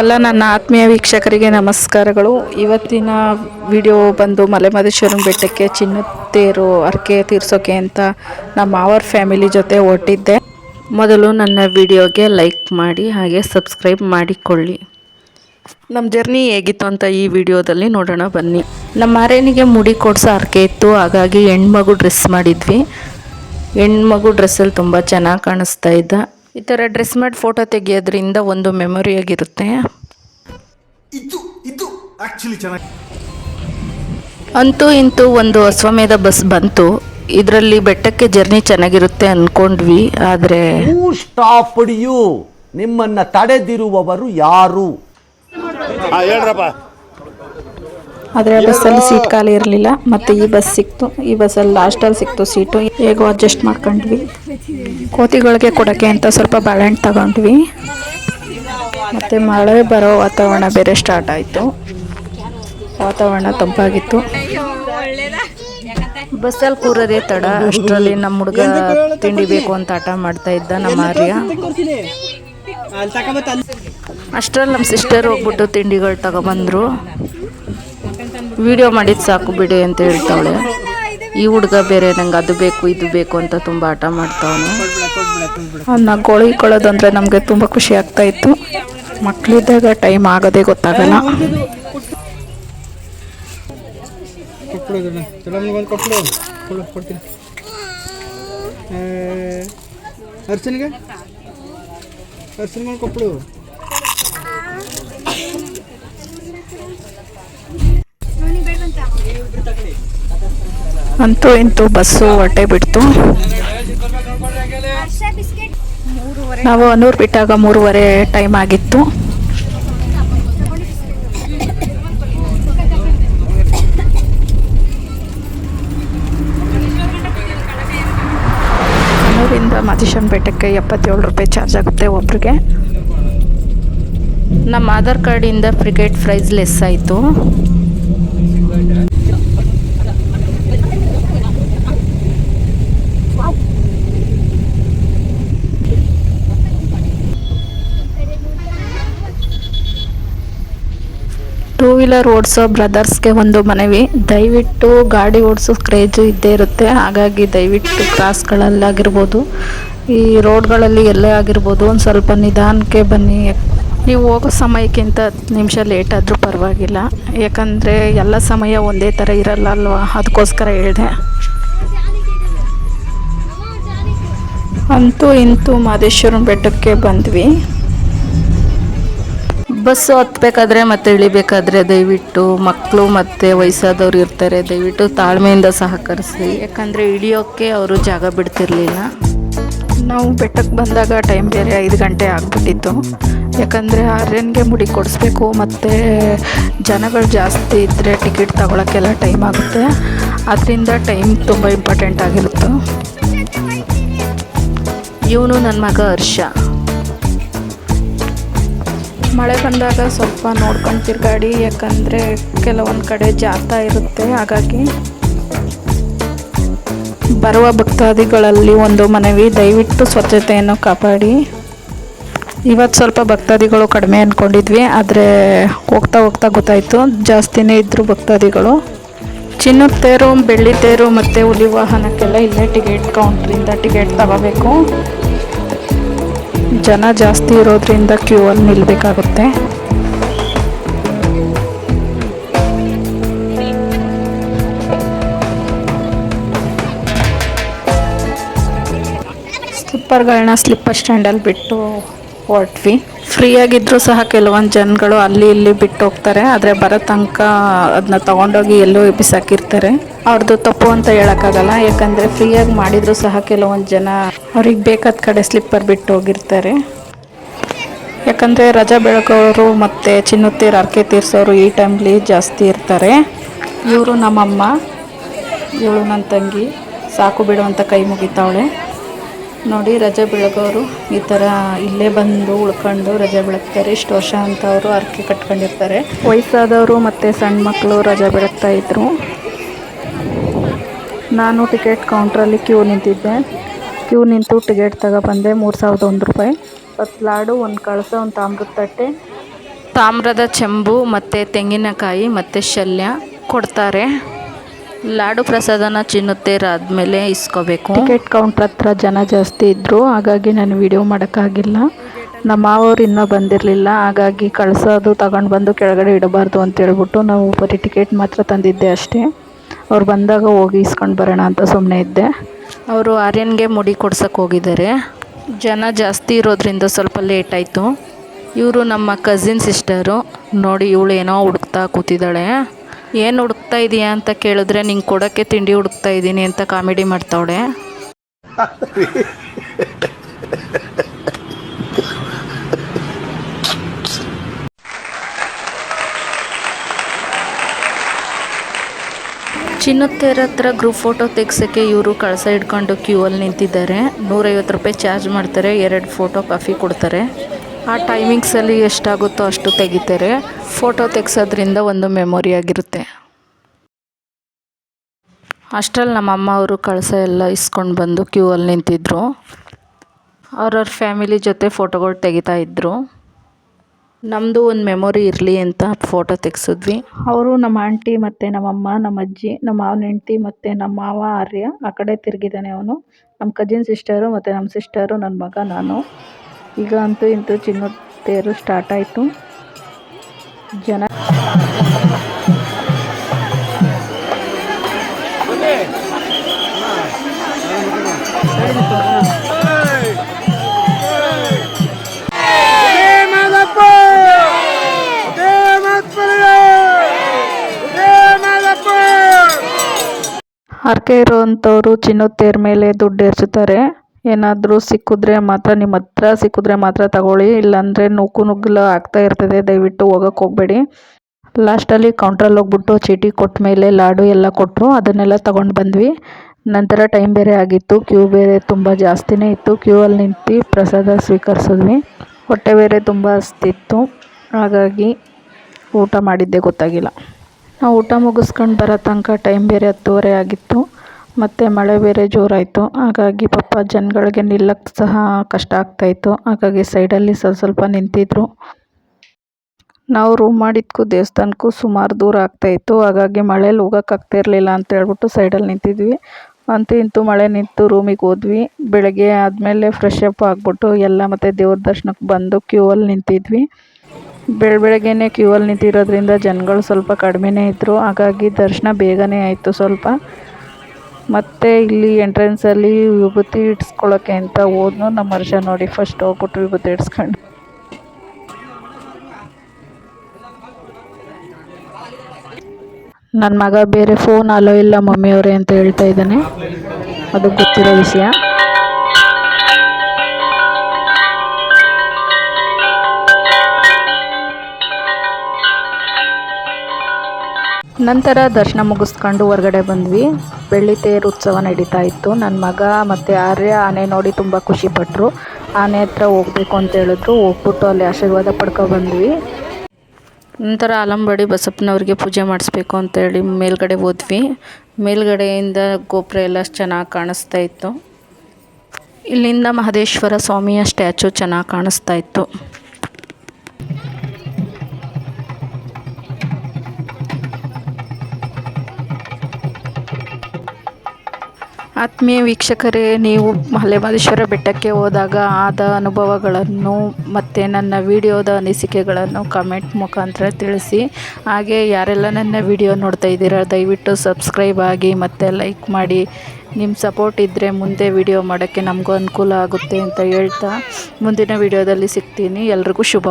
ಎಲ್ಲ ನನ್ನ ಆತ್ಮೀಯ ವೀಕ್ಷಕರಿಗೆ ನಮಸ್ಕಾರಗಳು. ಇವತ್ತಿನ ವಿಡಿಯೋ ಬಂದು ಮಲೆಮದೇಶ್ವರನ ಬೆಟ್ಟಕ್ಕೆ ಚಿನ್ನತೇರು ಅರ್ಕೆ ತೀರ್ಸೋಕೆ ಅಂತ ನಮ್ಮ ಅವರ್ ಫ್ಯಾಮಿಲಿ ಜೊತೆ ಹೊರಟಿದ್ದೆ. ಮೊದಲು ನನ್ನ ವಿಡಿಯೋಗೆ ಲೈಕ್ ಮಾಡಿ, ಹಾಗೆ ಸಬ್ಸ್ಕ್ರೈಬ್ ಮಾಡಿಕೊಳ್ಳಿ. ನಮ್ಮ ಜರ್ನಿ ಹೇಗಿತ್ತು ಅಂತ ಈ ವಿಡಿಯೋದಲ್ಲಿ ನೋಡೋಣ, ಬನ್ನಿ. ನಮ್ಮ ಅರೇನಿಗೆ ಮುಡಿ ಕೊಡಿಸೋ ಅರ್ಕೆ ಇತ್ತು, ಹಾಗಾಗಿ ಹೆಣ್ಮಗು ಡ್ರೆಸ್ ಮಾಡಿದ್ವಿ. ಹೆಣ್ಮಗು ಡ್ರೆಸ್ಸಲ್ಲಿ ತುಂಬ ಚೆನ್ನಾಗಿ ಕಾಣಿಸ್ತಾ ಇದ್ದ. ಈ ಥರ ಡ್ರೆಸ್ ಮಾಡಿ ಫೋಟೋ ತೆಗೆಯೋದ್ರಿಂದ ಒಂದು ಮೆಮೊರಿಯಾಗಿರುತ್ತೆ ಇದು ಇದು ಆಕ್ಚುಲಿ ಚೆನ್ನಾಗಿ ಅಂತೂ ಇಂತೂ ಒಂದು ಅಶ್ವಮೇಧ ಬಸ್ ಬಂತು. ಇದರಲ್ಲಿ ಬೆಟ್ಟಕ್ಕೆ ಜರ್ನಿ ಚೆನ್ನಾಗಿರುತ್ತೆ ಅಂದ್ಕೊಂಡ್ವಿ ಆದರೆ ನಿಮ್ಮನ್ನ ತಡೆದಿರುವವರು ಯಾರು? ಆದರೆ ಆ ಬಸ್ಸಲ್ಲಿ ಸೀಟ್ ಖಾಲಿ ಇರಲಿಲ್ಲ. ಮತ್ತು ಈ ಬಸ್ ಸಿಕ್ತು. ಈ ಬಸ್ಸಲ್ಲಿ ಲಾಸ್ಟಲ್ಲಿ ಸಿಕ್ತು ಸೀಟು ಹೇಗೋ ಅಡ್ಜಸ್ಟ್ ಮಾಡ್ಕೊಂಡ್ವಿ. ಕೋತಿಗಳಿಗೆ ಕೊಡೋಕ್ಕೆ ಅಂತ ಸ್ವಲ್ಪ ಬಾಳೆಹಣ್ಣು ತಗೊಂಡ್ವಿ. ಮತ್ತು ಮಳೆ ಬರೋ ವಾತಾವರಣ ಬೇರೆ ಸ್ಟಾರ್ಟ್ ಆಯಿತು. ವಾತಾವರಣ ತಂಪಾಗಿತ್ತು. ಬಸ್ಸಲ್ಲಿ ಕೂರೋದೇ ತಡ. ಅಷ್ಟರಲ್ಲಿ ನಮ್ಮ ಹುಡುಗ ತಿಂಡಿ ಬೇಕು ಅಂತ ಆಟ ಮಾಡ್ತಾ ಇದ್ದ ನಮ್ಮ ಆರ್ಯ. ಅಷ್ಟರಲ್ಲಿ ನಮ್ಮ ಸಿಸ್ಟರ್ ಹೋಗ್ಬಿಟ್ಟು ತಿಂಡಿಗಳು ತಗೊಬಂದರು. ವಿಡಿಯೋ ಮಾಡಿದ್ದು ಸಾಕು ಬಿಡಿ ಅಂತ ಹೇಳ್ತಾವಳೆ. ಈ ಹುಡುಗ ಬೇರೆ ನಂಗೆ ಅದು ಬೇಕು ಇದು ಬೇಕು ಅಂತ ತುಂಬ ಆಟ ಮಾಡ್ತಾವನು. ಅವನ್ನ ಗೋಳಿಕೊಳ್ಳೋದಂದ್ರೆ ನಮಗೆ ತುಂಬ ಖುಷಿ ಆಗ್ತಾ ಇತ್ತು. ಮಕ್ಕಳಿದ್ದಾಗ ಟೈಮ್ ಆಗೋದೇ ಗೊತ್ತಾಗಲ್ಲ. ಅರ್ಚನ್ಗೆ? ಅರ್ಚನ್ಗೆ ಕೊಪ್ಪಳು. ಅಂತೂ ಇಂತೂ ಬಸ್ಸು ಹೊಟ್ಟೆ ಬಿಡ್ತು. ನಾವು ಅನೂರು ಬಿಟ್ಟಾಗ ಮೂರುವರೆ ಟೈಮ್ ಆಗಿತ್ತು. ಅನೂರಿಂದ ಮತಿಶನ್ ಬೆಟ್ಟಕ್ಕೆ ಎಪ್ಪತ್ತೇಳು ರೂಪಾಯಿ ಚಾರ್ಜ್ ಆಗುತ್ತೆ ಒಬ್ರಿಗೆ. ನಮ್ಮ ಆಧಾರ್ ಕಾರ್ಡಿಂದ ಫ್ರಿಗೇಟ್ ಪ್ರೈಸ್ ಲೆಸ್ ಆಯಿತು. ವೀಲರ್ ಓಡಿಸೋ ಬ್ರದರ್ಸ್ಗೆ ಒಂದು ಮನವಿ. ದಯವಿಟ್ಟು ಗಾಡಿ ಓಡಿಸೋ ಕ್ರೇಜು ಇದ್ದೇ ಇರುತ್ತೆ. ಹಾಗಾಗಿ ದಯವಿಟ್ಟು ಕ್ರಾಸ್ಗಳಲ್ಲಾಗಿರ್ಬೋದು. ಈ ರೋಡ್ಗಳಲ್ಲಿ ಎಲ್ಲೇ ಆಗಿರ್ಬೋದು, ಒಂದು ಸ್ವಲ್ಪ ನಿಧಾನಕ್ಕೆ ಬನ್ನಿ. ನೀವು ಹೋಗೋ ಸಮಯಕ್ಕಿಂತ ಹತ್ತು ನಿಮಿಷ ಲೇಟ್ ಆದರೂ ಪರವಾಗಿಲ್ಲ. ಯಾಕಂದರೆ ಎಲ್ಲ ಸಮಯ ಒಂದೇ ಥರ ಇರಲ್ಲ ಅಲ್ವಾ ಅದಕ್ಕೋಸ್ಕರ ಹೇಳಿದೆ. ಅಂತೂ ಇಂತೂ ಮಾದೇಶ್ವರನ ಬೆಟ್ಟಕ್ಕೆ ಬಂದ್ವಿ. ಬಸ್ಸು ಹತ್ತಬೇಕಾದ್ರೆ ಮತ್ತೆ ಇಳಿಬೇಕಾದ್ರೆ ದಯವಿಟ್ಟು ಮಕ್ಕಳು ಮತ್ತು ವಯಸ್ಸಾದವ್ರು ಇರ್ತಾರೆ ದಯವಿಟ್ಟು ತಾಳ್ಮೆಯಿಂದ ಸಹಕರಿಸಿ. ಯಾಕಂದರೆ ಇಳಿಯೋಕ್ಕೆ ಅವರು ಜಾಗ ಬಿಡ್ತಿರ್ಲಿಲ್ಲ. ನಾವು ಬೆಟ್ಟಕ್ಕೆ ಬಂದಾಗ ಟೈಮ್ ಬೇರೆ ಐದು ಗಂಟೆ ಆಗಿಬಿಟ್ಟಿತ್ತು. ಯಾಕಂದರೆ ಆರ್ಯನ್ಗೆ ಮುಡಿ ಕೊಡಿಸ್ಬೇಕು ಮತ್ತು ಜನಗಳು ಜಾಸ್ತಿ ಇದ್ದರೆ ಟಿಕೆಟ್ ತಗೊಳಕ್ಕೆಲ್ಲ ಟೈಮ್ ಆಗುತ್ತೆ. ಅದರಿಂದ ಟೈಮ್ ತುಂಬ ಇಂಪಾರ್ಟೆಂಟ್ ಆಗಿರುತ್ತೆ. ಇವನು ನನ್ನ ಮಗ ಹರ್ಷ. ಮಳೆ ಬಂದಾಗ ಸ್ವಲ್ಪ ನೋಡ್ಕೊಂಡು ತಿರ್ಗಾಡಿ, ಯಾಕಂದರೆ ಕೆಲವೊಂದು ಕಡೆ ಜಾತ ಇರುತ್ತೆ. ಹಾಗಾಗಿ ಬರುವ ಭಕ್ತಾದಿಗಳಲ್ಲಿ ಒಂದು ಮನವಿ, ದಯವಿಟ್ಟು ಸ್ವಚ್ಛತೆಯನ್ನು ಕಾಪಾಡಿ. ಇವತ್ತು ಸ್ವಲ್ಪ ಭಕ್ತಾದಿಗಳು ಕಡಿಮೆ ಅಂದ್ಕೊಂಡಿದ್ವಿ ಆದರೆ ಹೋಗ್ತಾ ಹೋಗ್ತಾ ಗೊತ್ತಾಯಿತು. ಜಾಸ್ತಿನೇ ಇದ್ದರು ಭಕ್ತಾದಿಗಳು. ಚಿನ್ನದ ತೇರು, ಬೆಳ್ಳಿ ತೇರು ಮತ್ತು ಹುಲಿ ವಾಹನಕ್ಕೆಲ್ಲ ಇಲ್ಲೇ ಟಿಕೆಟ್ ಕೌಂಟ್ರಿಂದ ಟಿಕೆಟ್ ತಗೋಬೇಕು. ಜನ ಜಾಸ್ತಿ ಇರೋದ್ರಿಂದ ಕ್ಯೂ ಅಲ್ಲಿ ನಿಲ್ಲಬೇಕಾಗುತ್ತೆ ಸ್ಲಿಪ್ಪರ್ಗಳನ್ನ ಸ್ಲಿಪ್ಪರ್ ಸ್ಟ್ಯಾಂಡಲ್ಲಿ ಬಿಟ್ಟು ಹೊರಟ್ವಿ. ಫ್ರೀಯಾಗಿದ್ದರೂ ಸಹ ಕೆಲವೊಂದು ಜನಗಳು ಅಲ್ಲಿ ಇಲ್ಲಿ ಬಿಟ್ಟು ಹೋಗ್ತಾರೆ ಆದರೆ ಬರೋ ತನಕ ಅದನ್ನ ತೊಗೊಂಡೋಗಿ ಎಲ್ಲೋ ಬಿಸಾಕಿರ್ತಾರೆ. ಅವ್ರದ್ದು ತಪ್ಪು ಅಂತ ಹೇಳೋಕ್ಕಾಗಲ್ಲ. ಯಾಕಂದರೆ ಫ್ರೀಯಾಗಿ ಮಾಡಿದರೂ ಸಹ ಕೆಲವೊಂದು ಜನ ಅವ್ರಿಗೆ ಬೇಕಾದ ಕಡೆ ಸ್ಲಿಪ್ಪರ್ ಬಿಟ್ಟು ಹೋಗಿರ್ತಾರೆ ಯಾಕಂದರೆ ರಜಾ ಬೆಳಗೋರು ಮತ್ತು ಚಿನ್ನುತ್ತೀರು ಅರ್ಕೆ ತೀರ್ಸೋರು ಈ ಟೈಮ್ಲಿ ಜಾಸ್ತಿ ಇರ್ತಾರೆ. ಇವರು ನಮ್ಮಮ್ಮ, ಇವಳು ನನ್ನ ತಂಗಿ. ಸಾಕು ಬಿಡು ಅಂತ ಕೈ ಮುಗಿತಾವಳೆ. ನೋಡಿ ರಜೆ ಬೆಳಗೋರು, ಈ ಥರ ಇಲ್ಲೇ ಬಂದು ಉಳ್ಕೊಂಡು ರಜೆ ಬೆಳಗ್ತಾರೆ. ಇಷ್ಟು ವರ್ಷ ಅಂತ ಅವರು ಅರ್ಕೆ ಕಟ್ಕೊಂಡಿರ್ತಾರೆ. ವಯಸ್ಸಾದವರು ಮತ್ತು ಸಣ್ಣ ಮಕ್ಕಳು ರಜೆ ಬೆಳಗ್ತಾ ಇದ್ರು. ನಾನು ಟಿಕೆಟ್ ಕೌಂಟ್ರಲ್ಲಿ ಕ್ಯೂ ನಿಂತಿದ್ದೆ. ಕ್ಯೂ ನಿಂತು ಟಿಕೆಟ್ ತಗೊಬಂದೆ ಮೂರು ಸಾವಿರದ ಒಂದು ರೂಪಾಯಿ. ಇಪ್ಪತ್ತು ಲಾಡು ಒಂದು ಕಳಸ, ಒಂದು ತಾಮ್ರದ ತಟ್ಟೆ ತಾಮ್ರದ ಚೆಂಬು ಮತ್ತು ತೆಂಗಿನಕಾಯಿ ಮತ್ತು ಶಲ್ಯ ಕೊಡ್ತಾರೆ. ಲಾಡು ಪ್ರಸಾದನ ಚಿನ್ನುತ್ತೇರಾದ್ಮೇಲೆ ಇಸ್ಕೋಬೇಕು. ಟಿಕೆಟ್ ಕೌಂಟ್ರ್ ಹತ್ರ ಜನ ಜಾಸ್ತಿ ಇದ್ದರು ಹಾಗಾಗಿ ನಾನು ವಿಡಿಯೋ ಮಾಡೋಕ್ಕಾಗಿಲ್ಲ. ನಮ್ಮ ಮಾವರು ಇನ್ನೂ ಬಂದಿರಲಿಲ್ಲ ಹಾಗಾಗಿ ಕಳಿಸೋದು ತಗೊಂಡು ಬಂದು ಕೆಳಗಡೆ ಇಡಬಾರ್ದು ಅಂತ ಹೇಳ್ಬಿಟ್ಟು ನಾವು ಬರೀ ಟಿಕೆಟ್ ಮಾತ್ರ ತಂದಿದ್ದೆ ಅಷ್ಟೇ. ಅವ್ರು ಬಂದಾಗ ಹೋಗಿ ಇಸ್ಕೊಂಡು ಬರೋಣ ಅಂತ ಸುಮ್ಮನೆ ಇದ್ದೆ. ಅವರು ಆರ್ಯನ್ಗೆ ಮುಡಿ ಕೊಡ್ಸೋಕೆ ಹೋಗಿದ್ದಾರೆ. ಜನ ಜಾಸ್ತಿ ಇರೋದ್ರಿಂದ ಸ್ವಲ್ಪ ಲೇಟ್ ಆಯಿತು. ಇವರು ನಮ್ಮ ಕಸಿನ್ ಸಿಸ್ಟರು ನೋಡಿ ಇವಳು ಏನೋ ಹುಡುಕ್ತಾ ಕೂತಿದ್ದಾಳೆ. ಏನು ಹುಡುಕ್ತಾ ಇದೀಯಾ ಅಂತ ಕೇಳಿದ್ರೆ ನಿಂಗೆ ಕೊಡೋಕ್ಕೆ ತಿಂಡಿ ಹುಡುಕ್ತಾ ಇದ್ದೀನಿ ಅಂತ ಕಾಮಿಡಿ ಮಾಡ್ತಾವಳೆ. ಚಿನ್ನತ್ತೇರ ಹತ್ರ ಗ್ರೂಪ್ ಫೋಟೋ ತೆಗ್ಸೋಕ್ಕೆ ಇವರು ಕಳಸ ಇಟ್ಕೊಂಡು ಕ್ಯೂ ಅಲ್ಲಿ ನಿಂತಿದ್ದಾರೆ. ನೂರೈವತ್ತು ರೂಪಾಯಿ ಚಾರ್ಜ್ ಮಾಡ್ತಾರೆ, ಎರಡು ಫೋಟೋ ಕಾಫಿ ಕೊಡ್ತಾರೆ. ಆ ಟೈಮಿಂಗ್ಸಲ್ಲಿ ಎಷ್ಟಾಗುತ್ತೋ ಅಷ್ಟು ತೆಗಿತಾರೆ. ಫೋಟೋ ತೆಗ್ಸೋದ್ರಿಂದ ಒಂದು ಮೆಮೊರಿ ಆಗಿರುತ್ತೆ. ಅಷ್ಟರಲ್ಲಿ ನಮ್ಮ ಅಮ್ಮ ಅವರು ಕಳಸ ಎಲ್ಲ ಇಸ್ಕೊಂಡು ಬಂದು ಕ್ಯೂ ಅಲ್ಲಿ ನಿಂತಿದ್ರು. ಅವ್ರವ್ರ ಫ್ಯಾಮಿಲಿ ಜೊತೆ ಫೋಟೋಗಳು ತೆಗಿತಾ ಇದ್ದರು ನಮ್ಮದು ಒಂದು ಮೆಮೊರಿ ಇರಲಿ ಅಂತ ಫೋಟೋ ತೆಗ್ಸಿದ್ವಿ. ಅವರು ನಮ್ಮ ಆಂಟಿ ಮತ್ತು ನಮ್ಮಮ್ಮ ನಮ್ಮ ಅಜ್ಜಿ, ನಮ್ಮ ಮಾವನ ಹೆಂಡ್ತಿ ಮತ್ತು ನಮ್ಮ ಮಾವ ಆರ್ಯ ಆ ಕಡೆ ತಿರುಗಿದ್ದಾನೆ ಅವನು. ನಮ್ಮ ಕಜಿನ್ ಸಿಸ್ಟರು ಮತ್ತು ನಮ್ಮ ಸಿಸ್ಟರು ನನ್ನ ಮಗ, ನಾನು. ಈಗ ಅಂತೂ ಇಂತೂ ಚಿನ್ನ ತೇರು ಸ್ಟಾರ್ಟ್ ಆಯಿತು. ಜನ ಹರಕೆ ಇರೋವಂಥವ್ರು ಚಿನ್ನದ ತೇರ್ ಮೇಲೆ ದುಡ್ಡು ಎರ್ಚುತ್ತಾರೆ ಏನಾದರೂ ಸಿಕ್ಕಿದ್ರೆ ಮಾತ್ರ, ನಿಮ್ಮ ಹತ್ರ ಸಿಕ್ಕಿದ್ರೆ ಮಾತ್ರ ತಗೊಳ್ಳಿ. ಇಲ್ಲಾಂದರೆ ನುಗ್ಗು ನುಗ್ಗಲು ಆಗ್ತಾ ಇರ್ತದೆ. ದಯವಿಟ್ಟು ಹೋಗೋಕ್ಕೆ ಹೋಗಬೇಡಿ. ಲಾಸ್ಟಲ್ಲಿ ಕೌಂಟ್ರಲ್ಲಿ ಹೋಗ್ಬಿಟ್ಟು ಚೀಟಿ ಕೊಟ್ಟ ಮೇಲೆ ಲಾಡು ಎಲ್ಲ ಕೊಟ್ಟರು ಅದನ್ನೆಲ್ಲ ತಗೊಂಡು ಬಂದ್ವಿ. ನಂತರ ಟೈಮ್ ಬೇರೆ ಆಗಿತ್ತು. ಕ್ಯೂ ಬೇರೆ ತುಂಬ ಜಾಸ್ತಿನೇ ಇತ್ತು. ಕ್ಯೂ ಅಲ್ಲಿ ನಿಂತು ಪ್ರಸಾದ ಸ್ವೀಕರಿಸಿದ್ವಿ. ಹೊಟ್ಟೆ ಬೇರೆ ತುಂಬ ಹಸ್ತಿತ್ತು ಹಾಗಾಗಿ ಊಟ ಮಾಡಿದ್ದೇ ಗೊತ್ತಾಗಿಲ್ಲ. ನಾವು ಊಟ ಮುಗಿಸ್ಕೊಂಡು ಬರೋ ತನಕ ಟೈಮ್ ಬೇರೆ ಹತ್ತುವರೆ ಆಗಿತ್ತು. ಮತ್ತು ಮಳೆ ಬೇರೆ ಜೋರಾಯಿತು. ಹಾಗಾಗಿ ಪಾಪ ಜನಗಳಿಗೆ ನಿಲ್ಲಕ್ಕೆ ಸಹ ಕಷ್ಟ ಆಗ್ತಾಯಿತ್ತು. ಹಾಗಾಗಿ ಸೈಡಲ್ಲಿ ಸ್ವಲ್ಪ ಸ್ವಲ್ಪ ನಿಂತಿದ್ರು. ನಾವು ರೂಮ್ ಮಾಡಿದ್ಕೂ ದೇವಸ್ಥಾನಕ್ಕೂ ಸುಮಾರು ದೂರ ಆಗ್ತಾಯಿತ್ತು. ಹಾಗಾಗಿ ಮಳೇಲಿ ಹೋಗೋಕ್ಕಾಗ್ತಾ ಇರಲಿಲ್ಲ ಅಂತ ಹೇಳ್ಬಿಟ್ಟು ಸೈಡಲ್ಲಿ ನಿಂತಿದ್ವಿ. ಅಂತೂ ಇಂತೂ ಮಳೆ ನಿಂತು ರೂಮಿಗೆ ಹೋದ್ವಿ. ಬೆಳಗ್ಗೆ ಆದಮೇಲೆ ಫ್ರೆಶ್ ಅಪ್ ಆಗಿಬಿಟ್ಟು ಎಲ್ಲ ಮತ್ತು ದೇವ್ರ ದರ್ಶನಕ್ಕೆ ಬಂದು ಕ್ಯೂ ಅಲ್ಲಿ ನಿಂತಿದ್ವಿ. ಬೆಳ, ಬೆಳಗ್ಗೆನೇ ಕ್ಯೂ ಅಲ್ಲಿ ನಿಂತಿರೋದ್ರಿಂದ ಜನಗಳು ಸ್ವಲ್ಪ ಕಡಿಮೆನೇ ಇದ್ದರು ಹಾಗಾಗಿ ದರ್ಶನ ಬೇಗನೆ ಆಯಿತು ಸ್ವಲ್ಪ. ಮತ್ತು ಇಲ್ಲಿ ಎಂಟ್ರೆನ್ಸಲ್ಲಿ ವಿಭೂತಿ ಇಡ್ಸ್ಕೊಳ್ಳೋಕ್ಕೆ ಅಂತ ಹೋದ್ನು. ನಮ್ಮ ಹರ್ಷ ನೋಡಿ ಫಸ್ಟ್ ಹೋಗ್ಬಿಟ್ಟು ವಿಭೂತಿ ಇಡ್ಸ್ಕೊಂಡು. ನನ್ನ ಮಗ ಬೇರೆ ಫೋನ್ ಅಲೋ ಇಲ್ಲ ಮಮ್ಮಿಯವರೇ ಅಂತ ಹೇಳ್ತಾ ಇದ್ದಾನೆ. ಅದು ಗೊತ್ತಿರೋ ವಿಷಯ. ನಂತರ ದರ್ಶನ ಮುಗಿಸ್ಕೊಂಡು ಹೊರಗಡೆ ಬಂದ್ವಿ. ಬೆಳ್ಳಿ ತೇರು ಉತ್ಸವ ನಡೀತಾ ಇತ್ತು. ನನ್ನ ಮಗ ಮತ್ತು ಆರ್ಯ ಆನೆ ನೋಡಿ ತುಂಬ ಖುಷಿಪಟ್ಟರು ಆನೆ ಹತ್ರ ಹೋಗ್ಬೇಕು ಅಂತ ಹೇಳಿದ್ರು. ಹೋಗ್ಬಿಟ್ಟು ಅಲ್ಲಿ ಆಶೀರ್ವಾದ ಪಡ್ಕೊ ಬಂದ್ವಿ. ನಂತರ ಆಲಂಬಡಿ ಬಸಪ್ಪನವ್ರಿಗೆ ಪೂಜೆ ಮಾಡಿಸ್ಬೇಕು ಅಂತೇಳಿ ಮೇಲ್ಗಡೆ ಹೋದ್ವಿ. ಮೇಲ್ಗಡೆಯಿಂದ ಗೋಪುರ ಎಲ್ಲ ಚೆನ್ನಾಗಿ ಕಾಣಿಸ್ತಾ ಇತ್ತು. ಇಲ್ಲಿಂದ ಮಹದೇಶ್ವರ ಸ್ವಾಮಿಯ ಸ್ಟ್ಯಾಚು ಚೆನ್ನಾಗಿ ಕಾಣಿಸ್ತಾ ಇತ್ತು. ಆತ್ಮೀಯ ವೀಕ್ಷಕರೇ, ನೀವು ಮಲೆಮಹದೇಶ್ವರ ಬೆಟ್ಟಕ್ಕೆ ಹೋದಾಗ ಆದ ಅನುಭವಗಳನ್ನು ಮತ್ತು ನನ್ನ ವಿಡಿಯೋದ ಅನಿಸಿಕೆಗಳನ್ನು ಕಮೆಂಟ್ ಮುಖಾಂತರ ತಿಳಿಸಿ. ಹಾಗೆ ಯಾರೆಲ್ಲ ನನ್ನ ವಿಡಿಯೋ ನೋಡ್ತಾ ಇದ್ದೀರಾ, ದಯವಿಟ್ಟು ಸಬ್ಸ್ಕ್ರೈಬ್ ಆಗಿ ಮತ್ತು ಲೈಕ್ ಮಾಡಿ. ನಿಮ್ಮ ಸಪೋರ್ಟ್ ಇದ್ದರೆ ಮುಂದೆ ವಿಡಿಯೋ ಮಾಡೋಕ್ಕೆ ನಮಗೂ ಅನುಕೂಲ ಆಗುತ್ತೆ ಅಂತ ಹೇಳ್ತಾ ಮುಂದಿನ ವಿಡಿಯೋದಲ್ಲಿ ಸಿಗ್ತೀನಿ. ಎಲ್ರಿಗೂ ಶುಭ